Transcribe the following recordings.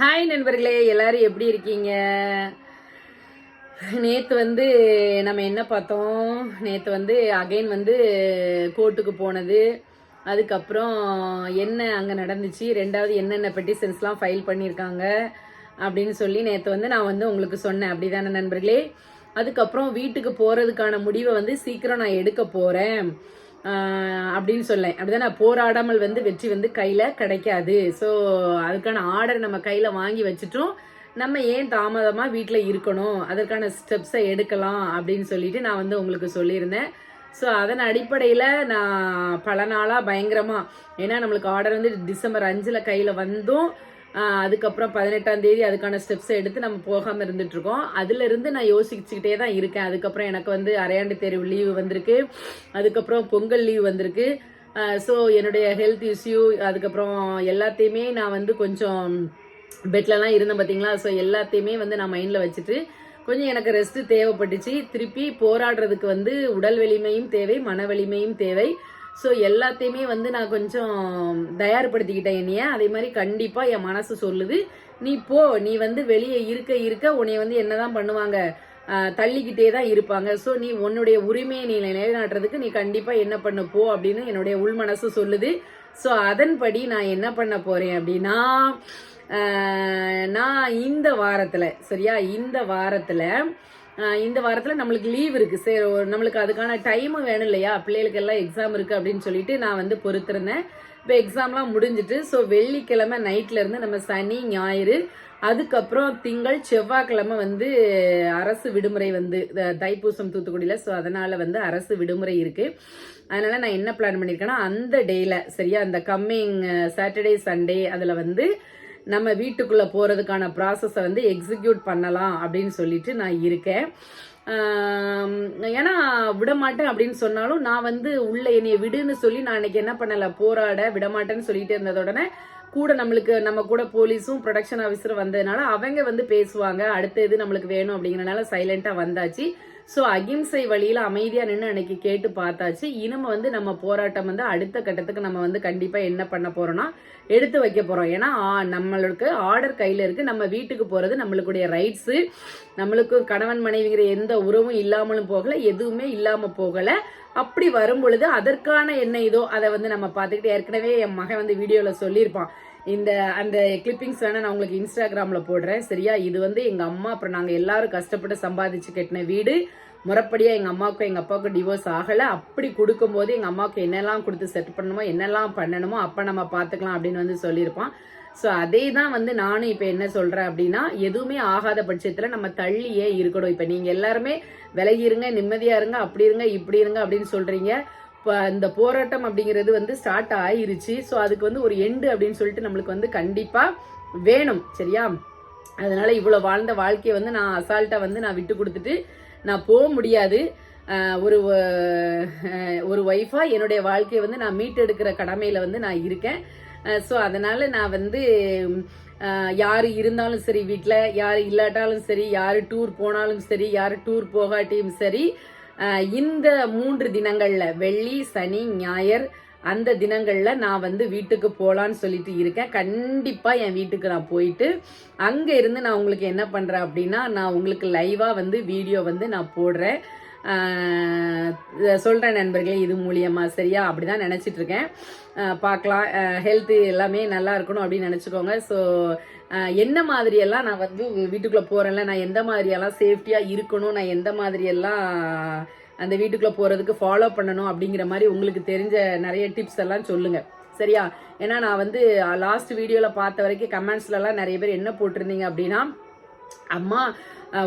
Hi நண்பர்களே. எல்லாரும் எப்படி இருக்கீங்க? நேற்று வந்து நம்ம என்ன பார்த்தோம்? நேற்று வந்து அகைன் வந்து கோர்ட்டுக்கு போனது. அதுக்கப்புறம் என்ன அங்கே நடந்துச்சு? ரெண்டாவது என்னென்ன பெட்டிஷன்ஸ்லாம் ஃபைல் பண்ணியிருக்காங்க? அப்படின்னு சொல்லி நேற்று வந்து நான் வந்து உங்களுக்கு சொன்னேன். அப்படிதானே நண்பர்களே? அதுக்கப்புறம் வீட்டுக்கு போகிறதுக்கான முடிவை வந்து சீக்கிரம் நான் எடுக்க போகிறேன் அப்படின்னு சொல்லேன். அப்படிதான் போராடாமல் வந்து வெற்றி வந்து கையில் கிடைக்காது. ஸோ அதுக்கான ஆர்டர் நம்ம கையில் வாங்கி வச்சுட்டோம். நம்ம ஏன் தாமதமாக வீட்டில் இருக்கணும்? அதற்கான ஸ்டெப்ஸை எடுக்கலாம் அப்படின்னு சொல்லிட்டு நான் வந்து உங்களுக்கு சொல்லியிருந்தேன். ஸோ அதன் அடிப்படையில் நான் பல நாளாக பயங்கரமாக ஏன்னா நம்மளுக்கு ஆர்டர் வந்து டிசம்பர் அஞ்சில் கையில் வந்தும். அதுக்கப்புறம் பதினெட்டாம் தேதி அதுக்கான ஸ்டெப்ஸை எடுத்து நம்ம போகாமல் இருந்துட்டுருக்கோம். அதுலேருந்து நான் யோசிச்சுக்கிட்டே தான் இருக்கேன். அதுக்கப்புறம் எனக்கு வந்து அரையாண்டு தேர்வு லீவு வந்திருக்கு. அதுக்கப்புறம் பொங்கல் லீவ் வந்திருக்கு. ஸோ என்னுடைய ஹெல்த் இஷ்யூ அதுக்கப்புறம் எல்லாத்தையுமே நான் வந்து கொஞ்சம் பெட்லலாம் இருந்தேன் பார்த்தீங்களா ஸோ எல்லாத்தையுமே வந்து நான் மைண்டில் வச்சுட்டு கொஞ்சம் எனக்கு ரெஸ்ட்டு தேவைப்பட்டுச்சு. திருப்பி போராடுறதுக்கு வந்து உடல் வலிமையும் தேவை மன வலிமையும் தேவை. ஸோ எல்லாத்தையுமே வந்து நான் கொஞ்சம் தயார்படுத்திக்கிட்டேன் என்னைய. அதே மாதிரி கண்டிப்பாக என் மனசு சொல்லுது. நீ போ நீ வந்து வெளியே இருக்க இருக்க உன்னை வந்து என்னதான் பண்ணுவாங்க? தள்ளிக்கிட்டே தான் இருப்பாங்க. ஸோ நீ உன்னுடைய உரிமையை நீ நிலைநாட்டுறதுக்கு நீ கண்டிப்பாக என்ன பண்ண போ அப்படின்னு என்னுடைய உள் மனசு சொல்லுது. ஸோ அதன்படி நான் என்ன பண்ண போகிறேன் அப்படின்னா நான் இந்த வாரத்தில் சரியா? இந்த வாரத்தில் இந்த வாரத்தில் நம்மளுக்கு லீவ் இருக்குது சரி நம்மளுக்கு அதுக்கான டைமும் வேணும் இல்லையா? பிள்ளைகளுக்கு எல்லாம் எக்ஸாம் இருக்குது அப்படின்னு சொல்லிட்டு நான் வந்து பொறுத்திருந்தேன். இப்போ எக்ஸாம்லாம் முடிஞ்சிட்டு ஸோ வெள்ளிக்கிழமை நைட்லேருந்து நம்ம சனி ஞாயிறு அதுக்கப்புறம் திங்கள் செவ்வாய்க்கிழமை வந்து அரசு விடுமுறை வந்து த- தைப்பூசம் தூத்துக்குடியில் ஸோ அதனால் வந்து அரசு விடுமுறை இருக்குது அதனால் நான் என்ன பிளான் பண்ணியிருக்கேன்னா அந்த டேயில் சரியா அந்த கம்மிங் சாட்டர்டே சண்டே அதில் வந்து நம்ம வீட்டுக்குள்ளே போறதுக்கான ப்ராசஸை வந்து எக்ஸிக்யூட் பண்ணலாம் அப்படின்னு சொல்லிட்டு நான் இருக்கேன். ஏன்னா விடமாட்டேன் அப்படின்னு சொன்னாலும் நான் வந்து உள்ள என்னைய விடுன்னு சொல்லி நான் அன்னைக்கு என்ன பண்ணலை போராட விடமாட்டேன்னு சொல்லிட்டு இருந்ததுடனே கூட நம்மளுக்கு நம்ம கூட போலீஸும் ப்ரொடக்ஷன் ஆஃபீஸரும் வந்ததுனால அவங்க வந்து பேசுவாங்க அடுத்த இது நம்மளுக்கு வேணும் அப்படிங்கறனால சைலண்டா வந்தாச்சு. ஸோ அகிம்சை வழியில் அமைதியாக நின்று அன்னைக்கு கேட்டு பார்த்தாச்சு. இனிமே வந்து நம்ம போராட்டம் வந்து அடுத்த கட்டத்துக்கு நம்ம வந்து கண்டிப்பாக என்ன பண்ண போகிறோம்னா எடுத்து வைக்க போகிறோம் ஏன்னா நம்மளுக்கு ஆர்டர் கையில் இருக்கு. நம்ம வீட்டுக்கு போகிறது நம்மளுக்குடைய ரைட்ஸு நம்மளுக்கு கணவன் மனைவிங்கிற எந்த உறவும் இல்லாமலும் போகலை எதுவுமே இல்லாமல் போகலை. அப்படி வரும் பொழுது அதற்கான என்ன இதோ அதை வந்து நம்ம பார்த்துக்கிட்டு ஏற்கனவே என் மகன் வந்து வீடியோவில் சொல்லியிருப்பான். இந்த அந்த கிளிப்பிங்ஸ் வேணால் நான் உங்களுக்கு இன்ஸ்டாகிராமில் போடுறேன். சரியா? இது வந்து எங்கள் அம்மா அப்புறம் நாங்கள் எல்லாரும் கஷ்டப்பட்டு சம்பாதிச்சு கட்டின வீடு. முறப்படியாக எங்கள் அம்மாவுக்கும் எங்கள் அப்பாவுக்கும் டிவோர்ஸ் ஆகலை. அப்படி கொடுக்கும்போது எங்கள் அம்மாவுக்கு என்னெல்லாம் கொடுத்து செட் பண்ணணுமோ என்னெல்லாம் பண்ணணுமோ அப்போ நம்ம பார்த்துக்கலாம் அப்படின்னு வந்து சொல்லியிருப்பான். ஸோ அதே தான் வந்து நானும் இப்போ என்ன சொல்கிறேன் அப்படின்னா எதுவுமே ஆகாத பட்சத்தில் நம்ம தள்ளியே இருக்கணும். இப்போ நீங்கள் எல்லாருமே விலகி இருங்க நிம்மதியாக இருங்க அப்படி இருங்க இப்படி இருங்க அப்படின்னு சொல்கிறீங்க இப்போ இந்த போராட்டம் அப்படிங்கிறது வந்து ஸ்டார்ட் ஆயிருச்சு. ஸோ அதுக்கு வந்து ஒரு எண்டு அப்படின்னு சொல்லிட்டு நம்மளுக்கு வந்து கண்டிப்பாக வேணும் சரியா? அதனால இவ்வளோ வாழ்ந்த வாழ்க்கையை வந்து நான் அசால்ட்டாக வந்து நான் விட்டு கொடுத்துட்டு நான் போக முடியாது. ஒரு ஒரு ஒய்ஃபாக என்னுடைய வாழ்க்கையை வந்து நான் மீட்டெடுக்கிற கடமையில் வந்து நான் இருக்கேன். ஸோ அதனால நான் வந்து யார் இருந்தாலும் சரி வீட்டில் யார் இல்லாட்டாலும் சரி யார் டூர் போனாலும் சரி யார் டூர் போகாட்டியும் சரி இந்த மூன்று தினங்களில் வெள்ளி சனி ஞாயிறு அந்த தினங்களில் நான் வந்து வீட்டுக்கு போகலான்னு சொல்லிட்டு இருக்கேன். கண்டிப்பாக என் வீட்டுக்கு நான் போயிட்டு அங்கே இருந்து நான் உங்களுக்கு என்ன பண்ணுறேன் அப்படின்னா நான் உங்களுக்கு லைவாக வந்து வீடியோ வந்து நான் போடுறேன். சொல்கிறேன் நண்பர்களே இது மூலியமா சரியா? அப்படிதான் நினைச்சிட்டு இருக்கேன் பார்க்கலாம். ஹெல்த்து எல்லாமே நல்லா இருக்கணும் அப்படின்னு நினச்சிக்கோங்க. ஸோ என்ன மாதிரியெல்லாம் நான் வந்து வீட்டுக்குள்ள போகிறேன்ல நான் எந்த மாதிரியெல்லாம் சேஃப்டியாக இருக்கணும் நான் எந்த மாதிரியெல்லாம் அந்த வீட்டுக்குள்ளே போகிறதுக்கு ஃபாலோ பண்ணணும் அப்படிங்கிற மாதிரி உங்களுக்கு தெரிஞ்ச நிறைய டிப்ஸ் எல்லாம் சொல்லுங்கள் சரியா? ஏன்னா நான் வந்து லாஸ்ட் வீடியோவில் பார்த்த வரைக்கும் கமெண்ட்ஸ்லலாம் நிறைய பேர் என்ன போட்டிருந்தீங்க அப்படின்னா அம்மா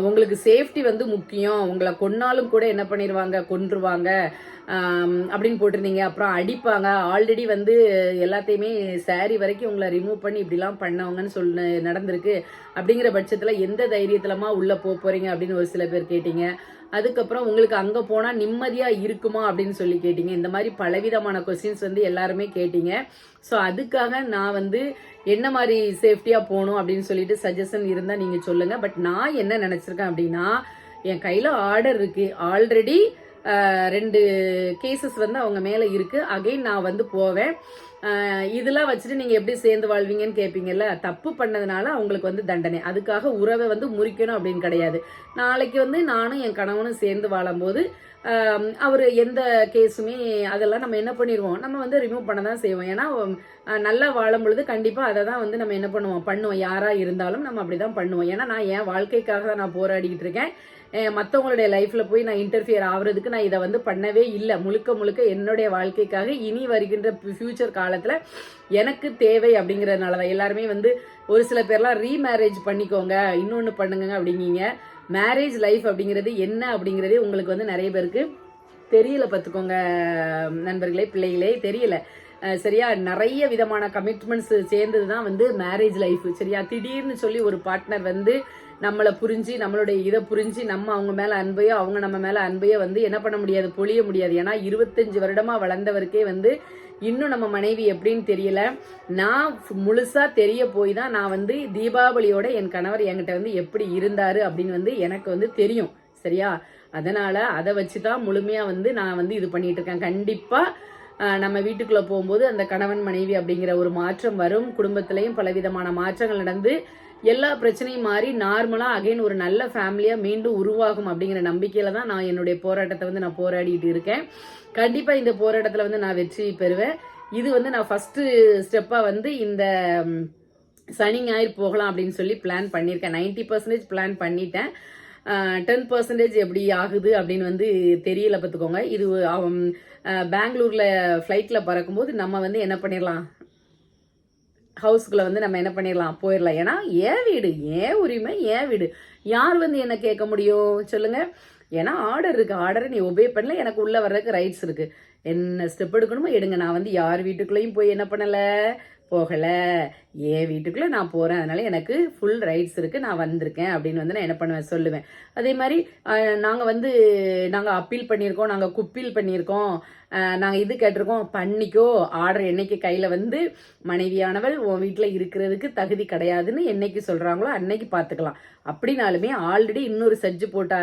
உங்களுக்கு சேஃப்டி வந்து முக்கியம். உங்களை கொன்னாலும் கூட என்ன பண்ணிடுவாங்க கொன்றுவாங்க. அப்படின்னு போட்டிருந்தீங்க. அப்புறம் அடிப்பாங்க. ஆல்ரெடி வந்து எல்லாத்தையுமே சாரி வரைக்கும் உங்களை ரிமூவ் பண்ணி இப்படிலாம் பண்ணவங்கன்னு சொல் நடந்திருக்கு. அப்படிங்கிற பட்சத்தில் எந்த தைரியத்திலமா உள்ளே போக போகிறீங்க அப்படின்னு ஒரு சில பேர் கேட்டீங்க. அதுக்கப்புறம் உங்களுக்கு அங்க போனா நிம்மதியா இருக்குமா அப்படின்னு சொல்லி கேட்டீங்க. இந்த மாதிரி பலவிதமான கொஸ்டின்ஸ் வந்து எல்லாருமே கேட்டீங்க. ஸோ அதுக்காக நான் வந்து என்ன மாதிரி சேஃப்டியா போகணும் அப்படின்னு சொல்லிட்டு சஜஷன் இருந்தா நீங்க சொல்லுங்க. பட் நான் என்ன நினைச்சிருக்கேன் அப்படின்னா என் கையில ஆர்டர் இருக்கு. ஆல்ரெடி ரெண்டு கேசஸ் வந்து அவங்க மேல இருக்கு. அகைன் நான் வந்து போவேன். இதெல்லாம் வச்சுட்டு நீங்க எப்படி சேர்ந்து வாழ்வீங்கன்னு கேட்பீங்கல்ல தப்பு பண்ணதுனால அவங்களுக்கு வந்து தண்டனை. அதுக்காக உறவை வந்து முறிக்கணும் அப்படின்னு கிடையாது. நாளைக்கு வந்து நானும் என் கணவனும் சேர்ந்து வாழும்போது அவர் எந்த கேஸுமே அதெல்லாம் நம்ம என்ன பண்ணிடுவோம்? நம்ம வந்து ரிமூவ் பண்ண தான் செய்வோம். ஏன்னா நல்லா வாழும் பொழுது கண்டிப்பாக அதை தான் வந்து நம்ம என்ன பண்ணுவோம்? பண்ணுவோம். யாராக இருந்தாலும் நம்ம அப்படி தான் பண்ணுவோம். ஏன்னா நான் என் வாழ்க்கைக்காக தான் நான் போராடிக்கிட்டு இருக்கேன். மற்றவங்களுடைய லைஃப்பில் போய் நான் இன்டர்ஃபியர் ஆகுறதுக்கு நான் இதை வந்து பண்ணவே இல்லை. முழுக்க முழுக்க என்னுடைய வாழ்க்கைக்காக இனி வருகின்ற ஃப்யூச்சர் காலத்தில் எனக்கு தேவை அப்படிங்கிறதுனால தான். எல்லாருமே வந்து ஒரு சில பேர்லாம் ரீமேரேஜ் பண்ணிக்கோங்க இன்னொன்று பண்ணுங்க அப்படிங்கிங்க. மேரேஜ் லைஃப் அப்படிங்கிறது என்ன அப்படிங்கிறதே உங்களுக்கு வந்து நிறைய பேருக்கு தெரியல பார்த்துக்கோங்க நண்பர்களே பிள்ளைகளே தெரியல. சரியா? நிறைய விதமான கமிட்மெண்ட்ஸ் சேர்ந்தது தான் வந்து மேரேஜ் லைஃப் சரியா? திடீர்னு சொல்லி ஒரு பார்ட்னர் வந்து நம்மளை புரிஞ்சு நம்மளுடைய இதை புரிஞ்சு நம்ம அவங்க மேலே அன்பையோ அவங்க நம்ம மேலே அன்பையோ வந்து என்ன பண்ண முடியாது? பொழிய முடியாது. ஏன்னா இருபத்தஞ்சு வருடமாக வளர்ந்தவருக்கே வந்து இன்னும் நம்ம மனைவி எப்படின்னு தெரியல. நான் முழுசாக தெரிய போய் தான் நான் வந்து தீபாவளியோட என் கணவர் என்கிட்ட வந்து எப்படி இருந்தார் அப்படின்னு வந்து எனக்கு வந்து தெரியும். சரியா? அதனால் அதை வச்சு தான் முழுமையாக வந்து நான் வந்து இது பண்ணிகிட்டு இருக்கேன். கண்டிப்பாக நம்ம வீட்டுக்குள்ள போகும்போது அந்த கணவன் மனைவி அப்படிங்கிற ஒரு மாற்றம் வரும். குடும்பத்திலையும் பலவிதமான மாற்றங்கள் நடந்து எல்லா பிரச்சனையும் மாறி நார்மலாக அகைன் ஒரு நல்ல ஃபேமிலியாக மீண்டும் உருவாகும் அப்படிங்கிற நம்பிக்கையில தான் நான் என்னுடைய போராட்டத்தை வந்து நான் போராடிட்டு இருக்கேன். கண்டிப்பாக இந்த போராட்டத்தில் வந்து நான் வெற்றி பெறுவேன். இது வந்து நான் ஃபஸ்ட்டு ஸ்டெப்பாக வந்து இந்த சனி ஞாயிறு போகலாம் அப்படின்னு சொல்லி பிளான் பண்ணியிருக்கேன். 90% பர்சன்டேஜ் பிளான் பண்ணிட்டேன். டென் பர்சன்டேஜ் எப்படி ஆகுது அப்படின்னு வந்து தெரியல பார்த்துக்கோங்க. இது பெங்களூரில் ஃப்ளைட்டில் பறக்கும்போது நம்ம வந்து என்ன பண்ணிடலாம் ஹவுஸ்க்குள்ள வந்து நம்ம என்ன பண்ணிடலாம் போயிடலாம் ஏன்னா ஏன் வீடு ஏன் உரிமை ஏன் வீடு. யார் வந்து என்ன கேட்க முடியும்? சொல்லுங்கள் ஏன்னா ஆர்டர் இருக்குது ஆர்டரை நீ ஒபே பண்ணல. எனக்கு உள்ளே வர்றதுக்கு ரைட்ஸ் இருக்குது என்ன ஸ்டெப் எடுக்கணுமோ எடுங்க. நான் வந்து யார் வீட்டுக்குள்ளேயும் போய் என்ன பண்ணலை? போகலை. என் வீட்டுக்குள்ளே நான் போகிறேன் அதனால எனக்கு ஃபுல் ரைட்ஸ் இருக்குது நான் வந்திருக்கேன் அப்படின்னு வந்து நான் என்ன பண்ணுவேன்? சொல்லுவேன். அதே மாதிரி நாங்கள் வந்து நாங்கள் அப்பீல் பண்ணியிருக்கோம். நாங்கள் குப்பீல் பண்ணியிருக்கோம். நாங்கள் இது கேட்டிருக்கோம். பண்ணிக்கோ. ஆர்டர் என்னைக்கு கையில் வந்து மனைவியானவள் உன் வீட்டில் இருக்கிறதுக்கு தகுதி கிடையாதுன்னு என்னைக்கு சொல்கிறாங்களோ அன்னைக்கு பார்த்துக்கலாம் அப்படின்னாலுமே ஆல்ரெடி இன்னொரு சர்ஜ் போட்ட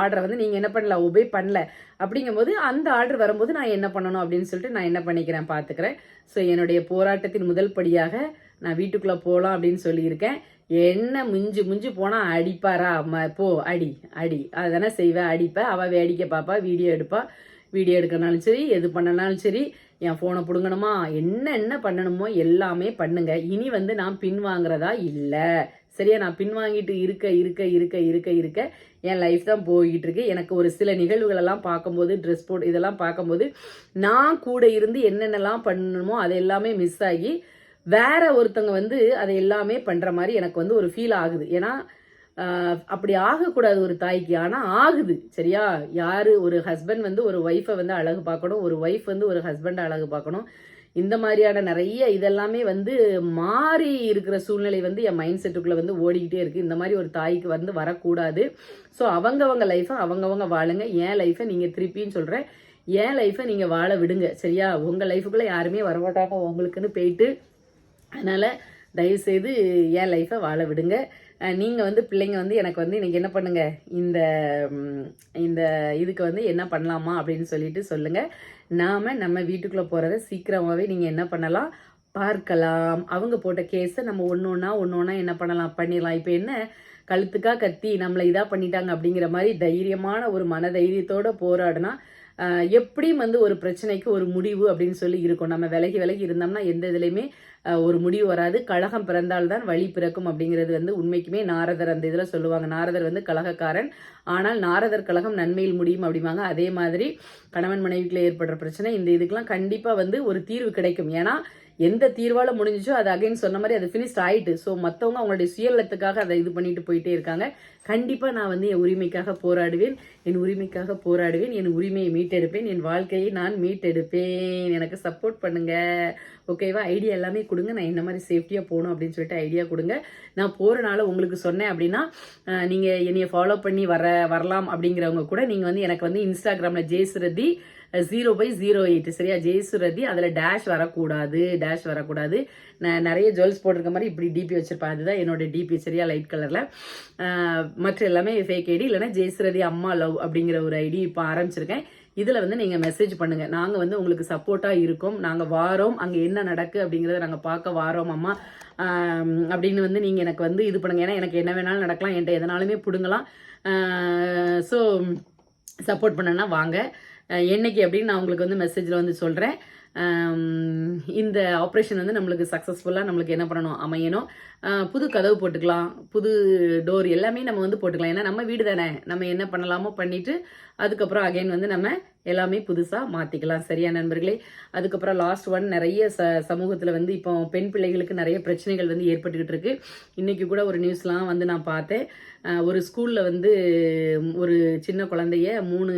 ஆர்டரை வந்து நீங்கள் என்ன பண்ணல? ஒபே பண்ணல. அப்படிங்கும்போது அந்த ஆர்டர் வரும்போது நான் என்ன பண்ணணும் அப்படின்னு சொல்லிட்டு நான் என்ன பண்ணிக்கிறேன்? பார்த்துக்கிறேன் ஸோ என்னுடைய போராட்டத்தின் முதல் படியாக நான் வீட்டுக்குள்ளே போகலாம் அப்படின்னு சொல்லியிருக்கேன். என்ன மிஞ்சு மிஞ்சு போனால் அடிப்பாரா? அம்மா போ அடி அடி. அதானே செய்வேன் அடிப்பேன் அவள் வேடிக்கை பார்ப்பா வீடியோ எடுப்பா. வீடியோ எடுக்கனாலும் சரி எது பண்ணனாலும் சரி என் ஃபோனை பிடுங்கணுமா? என்ன என்ன பண்ணணுமோ எல்லாமே பண்ணுங்க. இனி வந்து நான் பின் வாங்குறதா? இல்லை. சரியா? நான் பின் வாங்கிட்டு இருக்க இருக்க இருக்க இருக்க இருக்க என் லைஃப் தான் போய்கிட்டு இருக்கு எனக்கு ஒரு சில நிகழ்வுகள் எல்லாம் பார்க்கும்போது ட்ரெஸ் போட் இதெல்லாம் பார்க்கும்போது நான் கூட இருந்து என்னென்னலாம் பண்ணணுமோ அது எல்லாமே மிஸ் ஆகி வேற ஒருத்தவங்க வந்து அதை எல்லாமே பண்ற மாதிரி எனக்கு வந்து ஒரு ஃபீல் ஆகுது. ஏன்னா அப்படி ஆகக்கூடாது ஒரு தாய்க்கு. ஆனா ஆகுது. சரியா? யாரு? ஒரு ஹஸ்பண்ட் வந்து ஒரு ஒய்ஃபை வந்து அழகு பார்க்கணும். ஒரு ஒய்ஃப் வந்து ஒரு ஹஸ்பண்டை அழகு பார்க்கணும். இந்த மாதிரியான நிறைய இதெல்லாமே வந்து மாறி இருக்கிற சூழ்நிலை வந்து என் மைண்ட் செட்டுக்குள்ள வந்து ஓடிக்கிட்டே இருக்கு. இந்த மாதிரி ஒரு தாய்க்கு வந்து வரக்கூடாது. ஸோ அவங்கவங்க லைஃபை அவங்கவங்க வாழுங்க. என் லைஃபை நீங்க திருப்பின்னு சொல்றேன் என் லைஃபை நீங்க வாழ விடுங்க. சரியா? உங்க லைஃபுக்குள்ள யாருமே வரமாட்டாங்க. உங்களுக்குன்னு போயிட்டு அதனால் தயவு செய்து என் லைஃப்பை வாழ விடுங்க. நீங்கள் வந்து பிள்ளைங்க வந்து எனக்கு வந்து இன்றைக்கி என்ன பண்ணுங்கள் இந்த இந்த இதுக்கு வந்து என்ன பண்ணலாமா அப்படின்னு சொல்லிட்டு சொல்லுங்கள் நாம நம்ம வீட்டுக்குள்ளே போகிறத சீக்கிரமாகவே நீங்கள் என்ன பண்ணலாம்? பார்க்கலாம். அவங்க போட்ட கேஸை நம்ம ஒன்று ஒன்றா ஒன்று ஒன்றா என்ன பண்ணலாம்? பண்ணிடலாம். இப்போ என்ன? கழுத்துக்காக கத்தி நம்மளை இதாக பண்ணிட்டாங்க அப்படிங்கிற மாதிரி தைரியமான ஒரு மன தைரியத்தோடு போராடினா எப்படியும் வந்து ஒரு பிரச்சனைக்கு ஒரு முடிவு அப்படின்னு சொல்லி இருக்கும். நம்ம விலகி விலகி இருந்தோம்னா எந்த இதுலையுமே ஒரு முடிவு வராது. கழகம் பிறந்தால்தான் வழி பிறக்கும் அப்படிங்கிறது வந்து உண்மைக்குமே நாரதர் அந்த இதில் சொல்லுவாங்க. நாரதர் வந்து கழகக்காரன். ஆனால் நாரதர் கழகம் நன்மையில் முடியும் அப்படிம்பாங்க. அதே மாதிரி கணவன் மனைவிக்குள்ள ஏற்படுற பிரச்சனை இந்த இதுக்கெல்லாம் கண்டிப்பாக வந்து ஒரு தீர்வு கிடைக்கும். ஏன்னா எந்த தீர்வால முடிஞ்சிச்சோ அது அகைன் சொன்ன மாதிரி அது ஃபினிஷ்ட் ஆயிட்டு. ஸோ மற்றவங்க அவங்களுடைய சுயநலத்துக்காக அதை இது பண்ணிட்டு போயிட்டே இருக்காங்க. கண்டிப்பாக நான் வந்து என் உரிமைக்காக போராடுவேன். என் உரிமைக்காக போராடுவேன். என் உரிமையை மீட்டெடுப்பேன். என் வாழ்க்கையை நான் மீட்டெடுப்பேன். எனக்கு சப்போர்ட் பண்ணுங்க. ஓகேவா ஐடியா எல்லாமே கொடுங்க. நான் என்ன மாதிரி சேஃப்டியாக போகணும் அப்படின்னு சொல்லிட்டு ஐடியா கொடுங்க. நான் போகிறனால உங்களுக்கு சொன்னேன் அப்படின்னா நீங்கள் என்னையை என்னைய ஃபாலோ பண்ணி வர வரலாம் அப்படிங்கிறவங்க கூட நீங்கள் வந்து எனக்கு வந்து இன்ஸ்டாகிராமில் Jayasurathi zero by zero eight சரியா? ஜெயசுரதி அதில் டேஷ் வரக்கூடாது டேஷ் வரக்கூடாது. நான் நிறைய ஜுவல்ஸ் போட்டிருக்க மாதிரி இப்படி டிபி வச்சிருப்பேன் அதுதான் என்னோட டிபி சரியா? லைட் கலரில் மற்ற எல்லாமே ஃபேக் ஐடி இல்லைன்னா ஜெயசுரதி அம்மா லவ் அப்படிங்கிற ஒரு ஐடி இப்போ ஆரம்பிச்சிருக்கேன். இதில் வந்து நீங்கள் மெசேஜ் பண்ணுங்கள் நாங்கள் வந்து உங்களுக்கு சப்போர்ட்டாக இருக்கோம். நாங்கள் வாரோம். அங்கே என்ன நடக்கு அப்படிங்கிறத நாங்கள் பார்க்க வாரோம் அம்மா. அப்படின்னு வந்து நீங்கள் எனக்கு வந்து இது பண்ணுங்கள் ஏன்னா எனக்கு என்ன வேணாலும் நடக்கலாம். என்கிட்ட எதனாலுமே பிடுங்கலாம். ஸோ சப்போர்ட் பண்ணனா வாங்க. என்னைக்கு அப்படின்னு நான் உங்களுக்கு வந்து மெசேஜில் வந்து சொல்கிறேன் இந்த ஆப்ரேஷன் வந்து நம்மளுக்கு சக்ஸஸ்ஃபுல்லாக நம்மளுக்கு என்ன பண்ணணும்? அமையணும். புது கதவு போட்டுக்கலாம் புது டோர் எல்லாமே நம்ம வந்து போட்டுக்கலாம். ஏன்னா நம்ம வீடு தானே. நம்ம என்ன பண்ணலாமோ பண்ணிட்டு அதுக்கப்புறம் அகைன் வந்து நம்ம எல்லாமே புதுசாக மாற்றிக்கலாம் சரியா நண்பர்களே? அதுக்கப்புறம் லாஸ்ட் ஒன் நிறைய ச சமூகத்தில் வந்து இப்போ பெண் பிள்ளைகளுக்கு நிறைய பிரச்சனைகள் வந்து ஏற்பட்டுக்கிட்டு இருக்கு. இன்னைக்கு கூட ஒரு நியூஸ்லாம் வந்து நான் பார்த்தேன். ஒரு ஸ்கூலில் வந்து ஒரு சின்ன குழந்தைய மூணு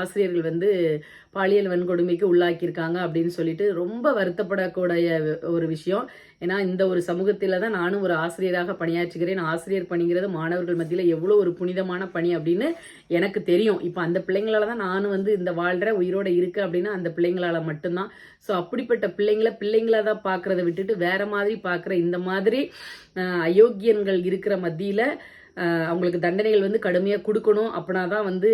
ஆசிரியர்கள் வந்து பாலியல் வன்கொடுமைக்கு உள்ளாக்கியிருக்காங்க அப்படின்னு சொல்லிட்டு ரொம்ப வருத்தப்படக்கூடிய ஒரு விஷயம். ஏன்னா இந்த ஒரு சமூகத்தில் தான் நானும் ஒரு ஆசிரியராக பணியாற்றுகிறேன். ஆசிரியர் பணிங்கிறது மாணவர்கள் மத்தியில் எவ்வளோ ஒரு புனிதமான பணி அப்படின்னு எனக்கு தெரியும். இப்போ அந்த பிள்ளைங்களால தான் நானும் வந்து இந்த வாழ்கிற உயிரோட இருக்கு அப்படின்னா அந்த பிள்ளைங்களால மட்டும்தான். ஸோ அப்படிப்பட்ட பிள்ளைங்களை பிள்ளைங்களாக தான் பார்க்குறத விட்டுட்டு வேற மாதிரி பார்க்குற இந்த மாதிரி அயோக்கியன்கள் இருக்கிற மத்தியில் அவங்களுக்கு தண்டனைகள் வந்து கடுமையாக கொடுக்கணும். அப்படின்னா தான் வந்து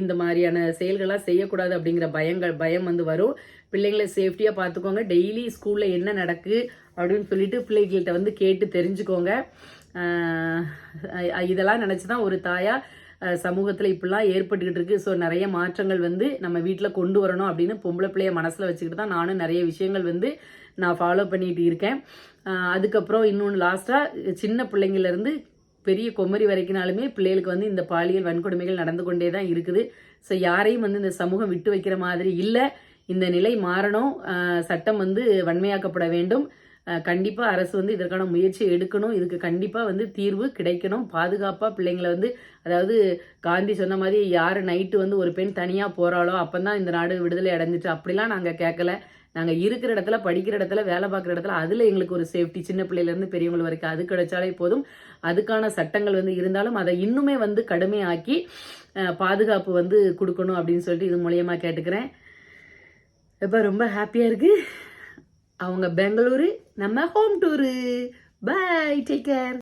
இந்த மாதிரியான செயல்களாக செய்யக்கூடாது அப்படிங்கிற பயங்கள் பயம் வந்து வரும். பிள்ளைங்களை சேஃப்டியாக பார்த்துக்கோங்க டெய்லி ஸ்கூலில் என்ன நடக்கு அப்படின்னு சொல்லிட்டு பிள்ளைகள்கிட்ட வந்து கேட்டு தெரிஞ்சுக்கோங்க. இதெல்லாம் நினச்சி தான் ஒரு தாயாக சமூகத்தில் இப்படிலாம் ஏற்பட்டுக்கிட்டு இருக்கு. ஸோ நிறைய மாற்றங்கள் வந்து நம்ம வீட்டில் கொண்டு வரணும் அப்படின்னு பொம்பளை பிள்ளைய மனசில் வச்சுக்கிட்டு தான் நானும் நிறைய விஷயங்கள் வந்து நான் ஃபாலோ பண்ணிட்டு இருக்கேன். அதுக்கப்புறம் இன்னொன்று லாஸ்ட்டாக சின்ன பிள்ளைங்கள்லேருந்து பெரிய கொம்மரி வரைக்குனாலுமே பிள்ளைகளுக்கு வந்து இந்த பாலியல் வன்கொடுமைகள் நடந்து கொண்டே தான் இருக்குது. ஸோ யாரையும் வந்து இந்த சமூகம் விட்டு வைக்கிற மாதிரி இல்லை. இந்த நிலை மாறணும். சட்டம் வந்து வன்மையாக்கப்பட வேண்டும். கண்டிப்பாக அரசு வந்து இதற்கான முயற்சி எடுக்கணும். இதுக்கு கண்டிப்பாக வந்து தீர்வு கிடைக்கணும். பாதுகாப்பாக பிள்ளைங்களை வந்து அதாவது காந்தி சொன்ன மாதிரி யார் நைட்டு வந்து ஒரு பெண் தனியாக போகிறாளோ அப்போ தான் இந்த நாடு விடுதலை அடைஞ்சிட்டு அப்படிலாம் நாங்கள் கேட்கல நாங்கள் இருக்கிற இடத்துல படிக்கிற இடத்துல வேலை பார்க்குற இடத்துல அதில் எங்களுக்கு ஒரு சேஃப்டி சின்ன பிள்ளையிலேருந்து பெரியவங்க வரைக்கும் அது கிடைச்சாலே போதும். அதுக்கான சட்டங்கள் வந்து இருந்தாலும் அதை இன்னுமே வந்து கடுமையாக்கி பாதுகாப்பு வந்து கொடுக்கணும் அப்படின்னு சொல்லிட்டு இது மூலியமாக கேட்டுக்கிறேன். இப்போ ரொம்ப ஹாப்பியாக இருக்குது அவங்க பெங்களூரு நம்ம home tour bye take care